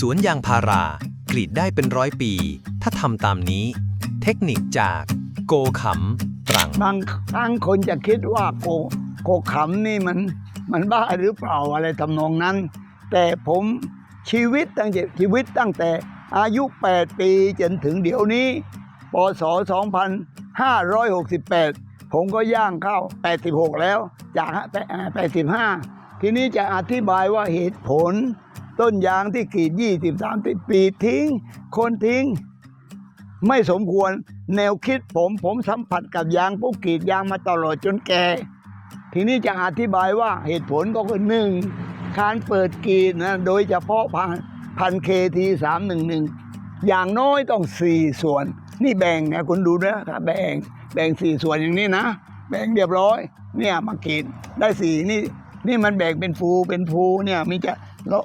สวนยางพารากรีดได้เป็นร้อยปี ถ้าทำตามนี้ เทคนิคจากโกขำตรัง บางครั้งคนจะคิดว่าโกโกขำนี่มันมันบ้าหรือเปล่าอะไรทำนองนั้น แต่ผมชีวิตตั้งแต่ชีวิตตั้งแต่อายุ 8 ปีจนถึงเดี๋ยวนี้ปศ2568 ผมก็ย่างเข้า 86 แล้วจาก85 ทีนี้จะอธิบายว่าเหตุผล ต้นยางที่กรีด20 30ปีทิ้ง คนทิ้ง ไม่สมควรแนวคิดผมผมสัมผัสกับยางพวกกรีดยางมาตลอดจนแก่ทีนี้จะอธิบายว่าเหตุผลก็คือหนึ่งการเปิดกรีดนะโดยเฉพาะพันพันเคทีสามหนึ่งหนึ่งอย่างน้อยต้องสี่ส่วน นี่แบ่งนะคุณดูนะครับแบ่งแบ่งสี่ส่วนอย่างนี้นะ แบ่งเรียบร้อย เนี่ยมากรีดได้สี่นี่นี่มันแบ่งเป็นฟูเป็นฟูเนี่ยมีจะ เรา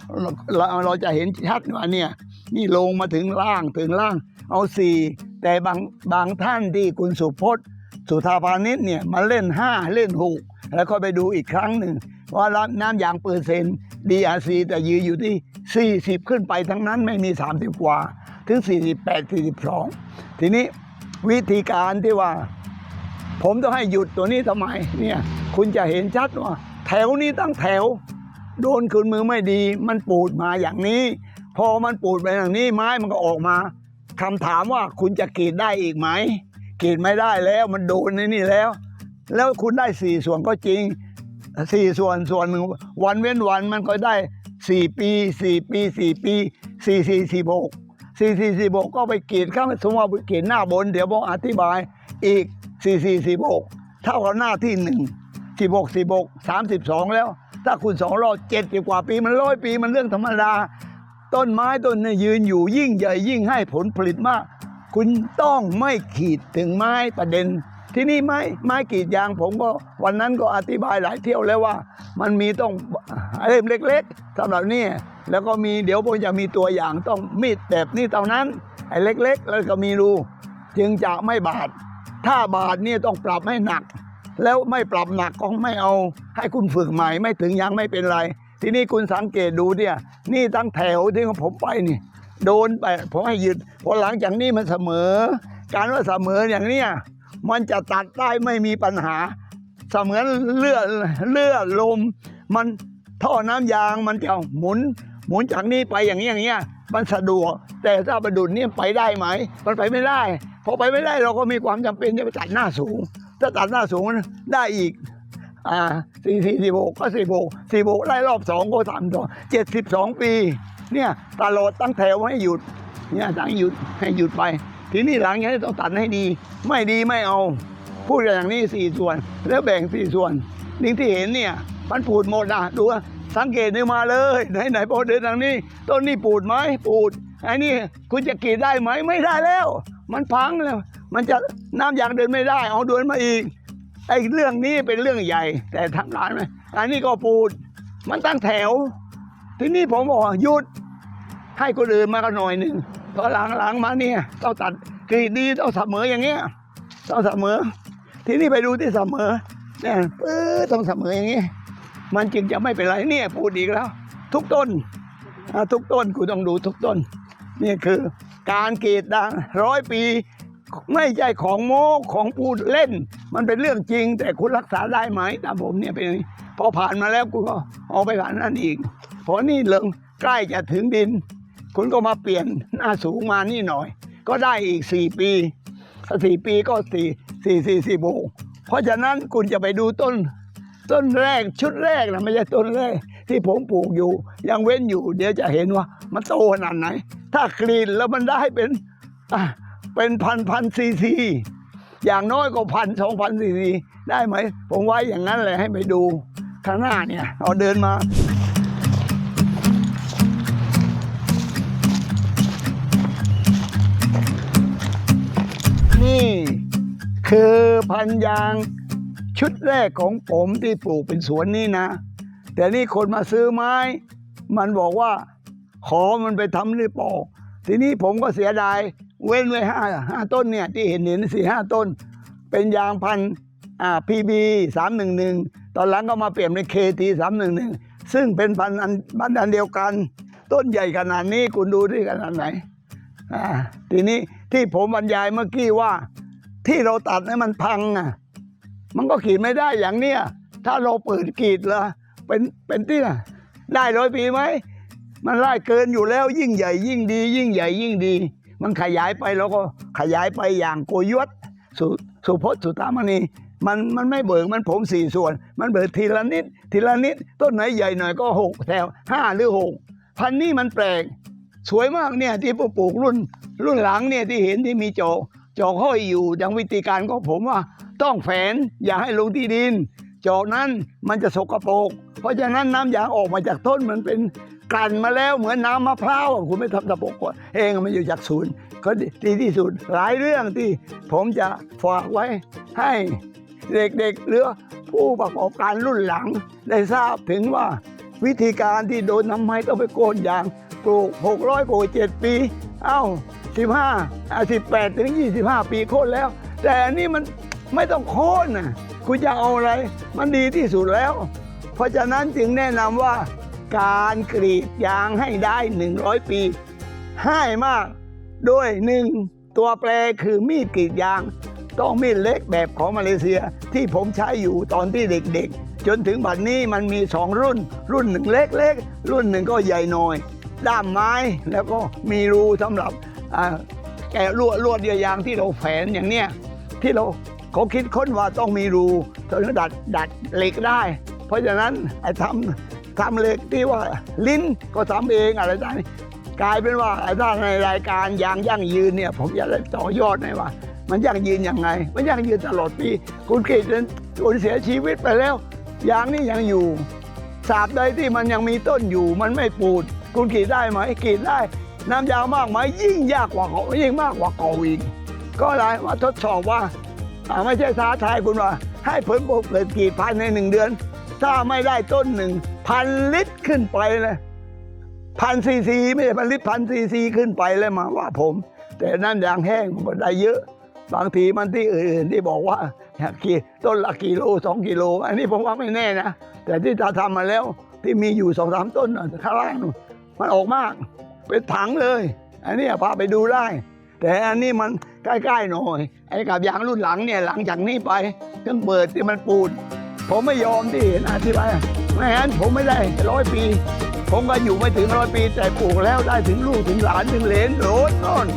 เราเราจะเห็นชัดว่าเนี่ยนี่ลงมาถึงล่างถึงล่าง เอาสี่แต่บางบางท่านที่คุณสุพจน์ สุธาพานิชเนี่ยมาเล่นห้าเล่นหกแล้วก็ไปดูอีกครั้งหนึ่งว่าน้ำยางเปอร์เซ็นต์ DRC แต่ยืนอยู่ที่ 40 ขึ้นไปทั้งนั้นไม่มี 30 กว่า ถึง 48 42 ทีนี้วิธีการที่ว่า ผมต้องให้หยุดตัวนี้ทำไมเนี่ยคุณจะเห็นชัดว่า แถวนี้ตั้งแถว โดนคืนมือไม่ดี มันปูดมาอย่างนี้ พอมันปูดไปอย่างนี้ไม้มันก็ออกมาคำถามว่าคุณจะกรีดได้อีกไหมกรีดไม่ได้แล้วมันโดนในนี่แล้ว แล้วคุณได้สี่ส่วนก็จริงสี่ส่วนส่วนหนึ่งวันเว้นวันมันก็ได้สี่ปีสี่ปีสี่ปีสี่สี่สี่หกสี่สี่สี่หกก็ไปกรีดข้างสมมติว่ากรีดหน้าบน เดี๋ยวผมอธิบายอีกสี่สี่สี่หกเท่ากับหน้าที่หนึ่งสี่หกสี่หกสามสิบสองแล้ว ถ้าคุณสองรอบเจ็ดสิบกว่าปีมันร้อยปีมันเรื่องธรรมดา ต้นไม้ต้นนี้ยืนอยู่ยิ่งใหญ่ยิ่งให้ผลผลิตมาก คุณต้องไม่ขีดถึงไม้ประเด็น ที่นี่ไม้ไม้กีดยางผมก็วันนั้นก็อธิบายหลายเที่ยวแล้วว่า มันมีต้องเล่มเล็กๆสำหรับนี่แล้วก็มีเดี๋ยวผมจะมีตัวอย่างต้องมีดแบบนี้เท่านั้นไอ้เล็ก ๆ แล้วก็มีรูจึงจะไม่บาด ถ้าบาดนี่ต้องปรับให้หนัก แล้วไม่ปรับหนักก็ไม่เอาให้คุณฝึกใหม่ไม่ถึงยังไม่เป็นไร ทีนี้คุณสังเกตดูเนี่ยนี่ตั้งแถวที่ผมไปนี่ โดนไปผมให้หยุดพอหลังจากนี้มันเสมอ การว่าเสมออย่างเนี้ยมันจะตัดได้ไม่มีปัญหา เสมือนเลือดเลือดลม มันท่อน้ำยางมันจะหมุน หมุนจากนี้ไปอย่างนี้อย่างเงี้ยมันสะดวก แต่ถ้าประดุดเนี่ยไปได้ไหม มันไปไม่ได้ พอไปไม่ได้เราก็มีความจำเป็นจะไปตัดหน้าสูง ถ้าตัดหน้าสูงได้อีกอ่าสี่สี่สี่โบกก็สี่โบกสี่โบกไล่รอบสองก็สามสองเจ็ดสิบสองปี เนี่ยตลอดตั้งแถวให้หยุด เนี่ยตั้งหยุดให้หยุดไป ทีนี้หลังนี้ต้องตัดให้ดี ไม่ดีไม่เอา พูดอย่างนี้สี่ส่วน แล้วแบ่งสี่ส่วนนิ่งที่เห็นเนี่ยมันปูดหมดนะดูสังเกตนี่มาเลย ไหนไหนพอเดินทางนี้ ต้นนี้ปูดไหมปูดไอ้นี่คุณจะกรีดได้ไหมไม่ได้แล้ว มันพังแล้ว มันจะน้ำยางเดินไม่ได้เอาเดินมาอีกไอ้เรื่องนี้เป็นเรื่องใหญ่ แต่ทำร้านไหมอันนี้ก็ปูด มันตั้งแถว ทีนี้ผมบอกหยุดให้คนอื่นมากันหน่อยหนึ่งพอหลังๆมาเนี่ยต้องตัดกรีดดีต้องเสมออย่างเงี้ยต้องเสมอ ทีนี้ไปดูที่เสมอเนี่ยปื้อต้องเสมออย่างเงี้ยมันจึงจะไม่เป็นไรเนี่ยพูดอีกแล้ว ทุกต้นทุกต้นกูต้องดูทุกต้น นี่คือการกรีดดังร้อยปี ไม่ใช่ของโม้ของพูดเล่น มันเป็นเรื่องจริง แต่คุณรักษาได้ไหมตามผมเนี่ยเป็นพอผ่านมาแล้วคุณก็เอาไปผ่านนั่นอีกพอนี่เลิงใกล้จะถึงดิน คุณก็มาเปลี่ยนหน้าสูงมานี่หน่อย ก็ได้อีกสี่ปีสี่ปีก็สี่สี่สี่สี่โบเพราะฉะนั้นคุณจะไปดูต้น ต้นแรกชุดแรกนะไม่ใช่ต้นแรก ที่ผมปลูกอยู่ ยังเว้นอยู่ เดี๋ยวจะเห็นว่า มันโตขนาดไหน ถ้ากรีดแล้วมันได้เป็นอะ เป็นพันพันซีซี อย่างน้อยก็พันสองพันซีซีได้ไหม ผมไว้อย่างนั้นเลยให้ไปดูข้างหน้าเนี่ยเอาเดินมานี่คือพันยางชุดแรกของผมที่ปลูกเป็นสวนนี่นะ แต่นี่คนมาซื้อไม้ มันบอกว่า ขอมันไปทำหรือเปล่า ทีนี้ผมก็เสียดาย เว้นไว้ห้าห้าต้นเนี่ยที่เห็นเห็นสี่ห้าต้น เป็นยางพันอ่าพีบีสามหนึ่งหนึ่งตอนหลังก็มาเปลี่ยนเป็นเคทีสามหนึ่งหนึ่งซึ่งเป็นพันธุ์อันพันธุ์อันเดียวกัน ต้นใหญ่ขนาดนี้คุณดูที่ขนาดไหนอ่าทีนี้ที่ผมบรรยายเมื่อกี้ว่า ที่เราตัดให้มันพังอะมันก็กรีดไม่ได้อย่างเนี้ยถ้าเราเปิดกรีดละเป็นเป็นที่ได้ร้อยปีไหม มันไล่เกินอยู่แล้วยิ่งใหญ่ยิ่งดี ยิ่งใหญ่ยิ่งดี มันขยายไปเราก็ขยายไปอย่างโกยวดสุสุพจน์สุตามณีมันมันไม่เบิกมันผมสี่ส่วน มันเบิกทีละนิด ทีละนิด ต้นไหนใหญ่หน่อยก็หกแถวห้าหรือหกพันนี้มันแปลก สวยมากเนี่ยที่ปลูกรุ่น รุ่นหลังเนี่ยที่เห็นที่มีจอกจอกห้อยอยู่อย่างวิธีการของผมว่า ต้องแฝนอย่าให้ลงที่ดิน จอกนั้นมันจะสกปรกเพราะฉะนั้นน้ำยางออกมาจากต้นมันเป็น กลั่นมาแล้วเหมือนน้ำมะพร้าวคุณไม่ทำตะปกก่อนเองมันอยู่จากศูนย์ก็ดีที่สุดหลายเรื่องที่ผมจะฝากไว้ให้เด็กๆหรือผู้ประกอบการรุ่นหลัง ได้ทราบถึงว่าวิธีการที่โดนทำไมต้องไปโกนอย่างปลูก 600โกน7ปี เอ้า 15อะ18 ถึง 25 ปีโค่นแล้ว แต่อันนี้มันไม่ต้องโค่นนะคุณจะเอาอะไร มันดีที่สุดแล้ว เพราะฉะนั้นจึงแนะนำว่า การกรีดยางให้ได้ 100 ปี ให้มาก ด้วยหนึ่งตัวแปรคือมีดกรีดยาง ต้องมีดเล็กแบบของมาเลเซียที่ผมใช้อยู่ตอนที่เด็กๆ จนถึงบัดนี้มันมีสองรุ่น รุ่นหนึ่งเล็กๆ รุ่นหนึ่งก็ใหญ่หน่อย ด้ามไม้แล้วก็มีรูสำหรับแกะลวดลวดเดียวยางที่เราแฝนอย่างเนี้ยที่เราเขาคิดค้นว่าต้องมีรูถึงดัดดัดเหล็กได้ เพราะฉะนั้นไอ้ทำ ทำเหล็กที่ว่าลิ้นก็ทำเองอะไรได้นี่กลายเป็นว่าถ้าในรายการยางยั่งยืนเนี่ย ผมจะได้ต่อยอดให้ว่า มันยั่งยืนยังไง มันยั่งยืนตลอดปีคุณกรีดจนคุณเสียชีวิตไปแล้วยางนี่ยังอยู่สาบใดที่มันยังมีต้นอยู่ มันไม่ปูด คุณกรีดได้ไหมกรีดได้ น้ำยางมากไหมยิ่งยากกว่าเขายิ่งมากกว่าเก่าอีกก็เลยมาทดสอบว่าอ่าไม่ใช่ท้าทายคุณว่า ให้ผลผลิตกรีดภายในหนึ่งเดือน ถ้าไม่ได้ต้นหนึ่ง พันลิตรขึ้นไปเลยพันซีซีไม่ใช่พันลิตรพันซีซีขึ้นไปเลยมาว่าผม แต่น้ำยางแห้งมันได้เยอะ บางทีมันที่อื่นๆที่บอกว่ากี่ต้นละกิโลสองกิโล อันนี้ผมว่าไม่แน่นะ แต่ที่ตาทำมาแล้วที่มีอยู่สองสามต้นข้างล่างมันออกมาก เป็นถังเลย อันนี้พาไปดูได้ แต่อันนี้มันใกล้ๆหน่อย ไอ้กับยางรุ่นหลังเนี่ยหลังจากนี้ไปเครื่องเปิดที่มันปูด ผมไม่ยอมที่เห็นอธิบาย ไม่งั้นผมไม่ได้ร้อยปี ผมก็อยู่ไม่ถึงร้อยปี แต่ปลูกแล้วได้ถึงลูกถึงหลานถึงเหลนโดนนอน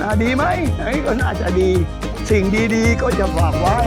นะดีไหมอันนี้ก็น่าจะดี สิ่งดีๆก็จะฝากไว้